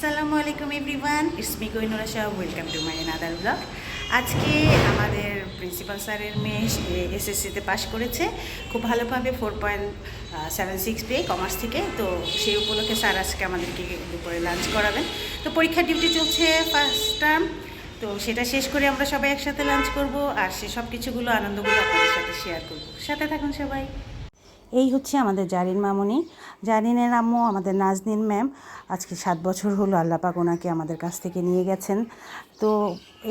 আসসালামু আলাইকুম everyone, it's me Koinura Shah, welcome to my other blog. আজকে আমাদের প্রিন্সিপাল স্যারের মেয়ে এসএসসিতে পাশ করেছে, খুব ভালোভাবে ফোর পয়েন্ট সেভেন সিক্স পেয়ে কমার্স থেকে, তো সেই উপলক্ষে স্যার আজকে আমাদেরকে দুপুরে লাঞ্চ করাবেন। তো পরীক্ষার ডিউটি চলছে ফার্স্ট টার্ম তো সেটা শেষ করে আমরা সবাই একসাথে লাঞ্চ করব, আর সে সব কিছুগুলো আনন্দগুলো আপনাদের সাথে শেয়ার করব। সাথে থাকুন সবাই। এই হচ্ছে আমাদের জারিন মামনি। জারিনের আম্মু আমাদের নাজনীন ম্যাম আজকে সাত বছর হলো আল্লাপাক ওনাকে আমাদের কাছ থেকে নিয়ে গেছেন। তো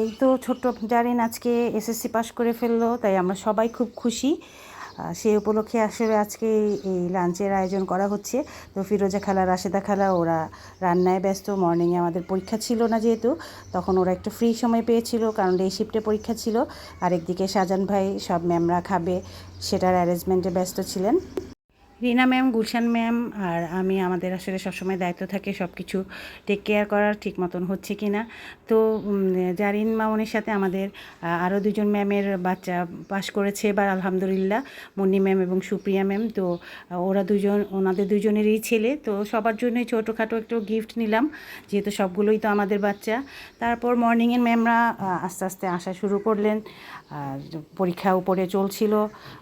এই তো ছোট্ট জারিন আজকে এসএসসি পাশ করে ফেলল, তাই আমরা সবাই খুব খুশি। সেই উপলক্ষে আসলে আজকে এই লাঞ্চের আয়োজন করা হচ্ছে। তো ফিরোজা খালা, রাশেদা খালা, ওরা রান্নায় ব্যস্ত, মর্নিংয়ে আমাদের পরীক্ষা ছিল না যেহেতু, তখন ওরা একটু ফ্রি সময় পেয়েছিল, কারণ এই শিফটে পরীক্ষা ছিল। আরেকদিকে শাহজান ভাই সব ম্যামরা খাবে, সেটার অ্যারেঞ্জমেন্টে ব্যস্ত ছিলেন। রিনা ম্যাম, গুলশান ম্যাম আর আমি, আমাদের আসলে সবসময় দায়িত্ব থাকে সব কিছু টেক কেয়ার করার, ঠিক মতন হচ্ছে কি না তো জারিন মামনের সাথে আমাদের আরও দুজন ম্যামের বাচ্চা পাশ করেছে এবার, আলহামদুলিল্লাহ, মুন্নি ম্যাম এবং সুপ্রিয়া ম্যাম। তো, ওরা দুজন, ওনাদের দুজনেরই ছেলে। তো, সবার জন্যই ছোটোখাটো একটু গিফট নিলাম, যেহেতু সবগুলোই তো আমাদের বাচ্চা। তারপর মর্নিংয়ের ম্যামরা আস্তে আস্তে আসা শুরু করলেন। পরীক্ষা উপরে চলছিল,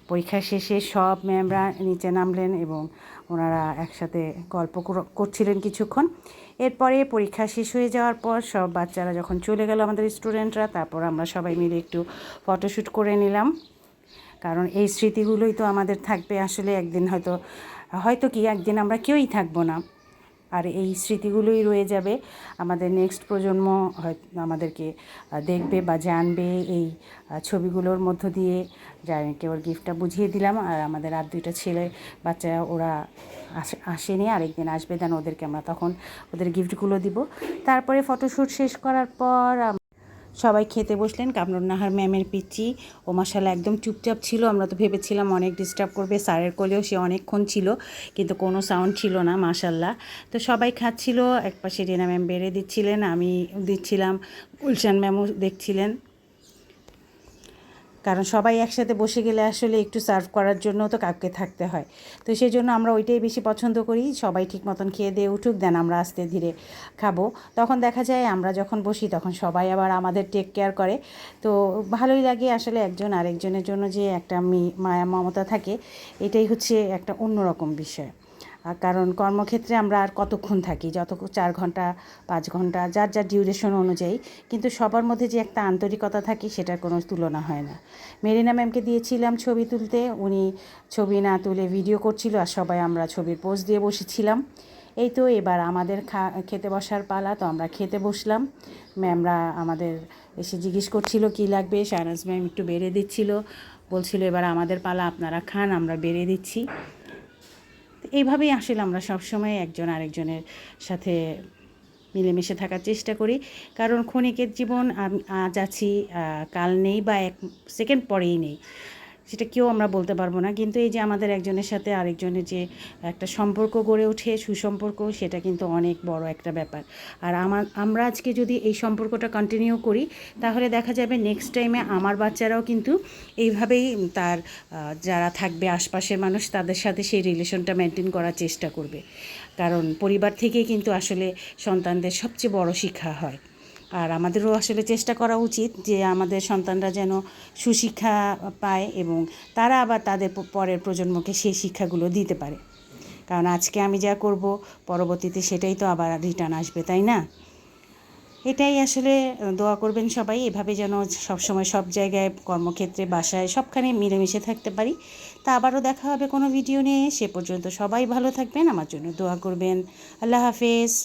পরীক্ষা শেষে সব ম্যামরা নিচে নামলেন। এবং ওনারা একসাথে গল্প করছিলেন কিছুক্ষণ। এরপরে পরীক্ষা শেষ হয়ে যাওয়ার পর সব বাচ্চারা যখন চলে গেল আমাদের স্টুডেন্টরা, তারপর আমরা সবাই মিলে একটু ফটোশ্যুট করে নিলাম। কারণ এই স্মৃতিগুলোই তো আমাদের থাকবে আসলে, একদিন হয়তো হয়তো কি একদিন আমরা কেউই থাকব না। আর এই স্মৃতিগুলোই রয়ে যাবে। আমাদের নেক্সট প্রজন্ম হয় আমাদেরকে দেখবে বা জানবে এই ছবিগুলোর মধ্য দিয়ে। জানেনকে ওর গিফটটা বুঝিয়ে দিলাম। আর আমাদের আর দুইটা ছেলে বাচ্চা ওরা আস- আসেনি, আরেকদিন আসবে দেন ওদেরকে আমরা তখন ওদের গিফটগুলো দিব। তারপরে ফটোশ্যুট শেষ করার পর সবাই খেতে বসলেন। কামরুন নাহার ম্যামের পিচি ও মাসালা একদম চুপচাপ ছিল। আমরা তো ভেবেছিলাম অনেক ডিস্টার্ব করবে। স্যারের কোলেও সে অনেকক্ষণ ছিল। কিন্তু কোনো সাউন্ড ছিল না মাসাল্লাহ তো সবাই খাচ্ছিল। এক পাশে রিনা ম্যাম বেড়ে দিচ্ছিলেন। আমি দিচ্ছিলাম। গুলশান ম্যামও দেখছিলেন। কারণ সবাই একসাথে বসে গেলে আসলে একটু সার্ভ করার জন্য তো কাউকে থাকতে হয়। তো সেই জন্য আমরা ওইটাই বেশি পছন্দ করি, সবাই ঠিক মতন খেয়ে দিয়ে উঠুক দেন আমরা আস্তে ধীরে খাব। তখন দেখা যায় আমরা যখন বসি তখন সবাই আবার আমাদের টেক কেয়ার করে। তো ভালোই লাগে আসলে একজন আরেকজনের জন্য যে একটা মায়া, মমতা থাকে, এটাই হচ্ছে একটা অন্যরকম বিষয়। কারণ কর্মক্ষেত্রে আমরা আর কতক্ষণ থাকি? যত চার ঘণ্টা, পাঁচ ঘণ্টা, যার যার ডিউরেশন অনুযায়ী। কিন্তু সবার মধ্যে যে একটা আন্তরিকতা থাকে, সেটার কোনো তুলনা হয় না। মেরিনা ম্যামকে দিয়েছিলাম ছবি তুলতে। উনি ছবি না তুলে ভিডিও করছিল আর সবাই আমরা ছবির পোজ দিয়ে বসেছিলাম। এই তো এবার আমাদের খা, খেতে বসার পালা, তো আমরা খেতে বসলাম। ম্যামরা আমাদের এসে জিজ্ঞেস করছিল, কী লাগবে? শাহনাজ ম্যাম একটু বেড়ে দিচ্ছিল। বলছিল, এবার আমাদের পালা, আপনারা খান, আমরা বেড়ে দিচ্ছি। এইভাবেই আসলে আমরা সবসময় একজন আরেকজনের সাথে মিলেমিশে থাকার চেষ্টা করি। কারণ ক্ষণিকের জীবন আজ আছি কাল নেই বা এক সেকেন্ড পরেই নেই। সেটা কেউ আমরা বলতে পারব না। কিন্তু এই যে আমাদের একজনের সাথে আরেকজনের যে একটা সম্পর্ক গড়ে ওঠে, সুসম্পর্ক, সেটা কিন্তু অনেক বড় একটা ব্যাপার। আর আমার আমরা আজকে যদি এই সম্পর্কটা কন্টিনিউ করি, তাহলে দেখা যাবে নেক্সট টাইমে আমার বাচ্চারাও কিন্তু এইভাবেই তার যারা থাকবে আশপাশের মানুষ, তাদের সাথে সেই রিলেশনটা মেনটেন করার চেষ্টা করবে। কারণ পরিবার থেকেই কিন্তু আসলে সন্তানদের সবচেয়ে বড় শিক্ষা হয়। আর আমাদেরও আসলে চেষ্টা করা উচিত যে আমাদের সন্তানরা যেন সুশিক্ষা পায় এবং তারা আবার তাদের পরের প্রজন্মকে সেই শিক্ষাগুলো দিতে পারে। কারণ আজকে আমি যা করব, পরবর্তীতে সেটাই তো আবার রিটার্ন আসবে, তাই না? এটাই আসলে দোয়া করবেন সবাই, এভাবে যেন সবসময় সব জায়গায় কর্মক্ষেত্রে, বাসায় সবখানে মিলেমিশে থাকতে পারি। তা আবারও দেখা হবে কোনো ভিডিও নিয়ে, সে পর্যন্ত সবাই ভালো থাকবেন, আমার জন্য দোয়া করবেন। আল্লাহ হাফেজ।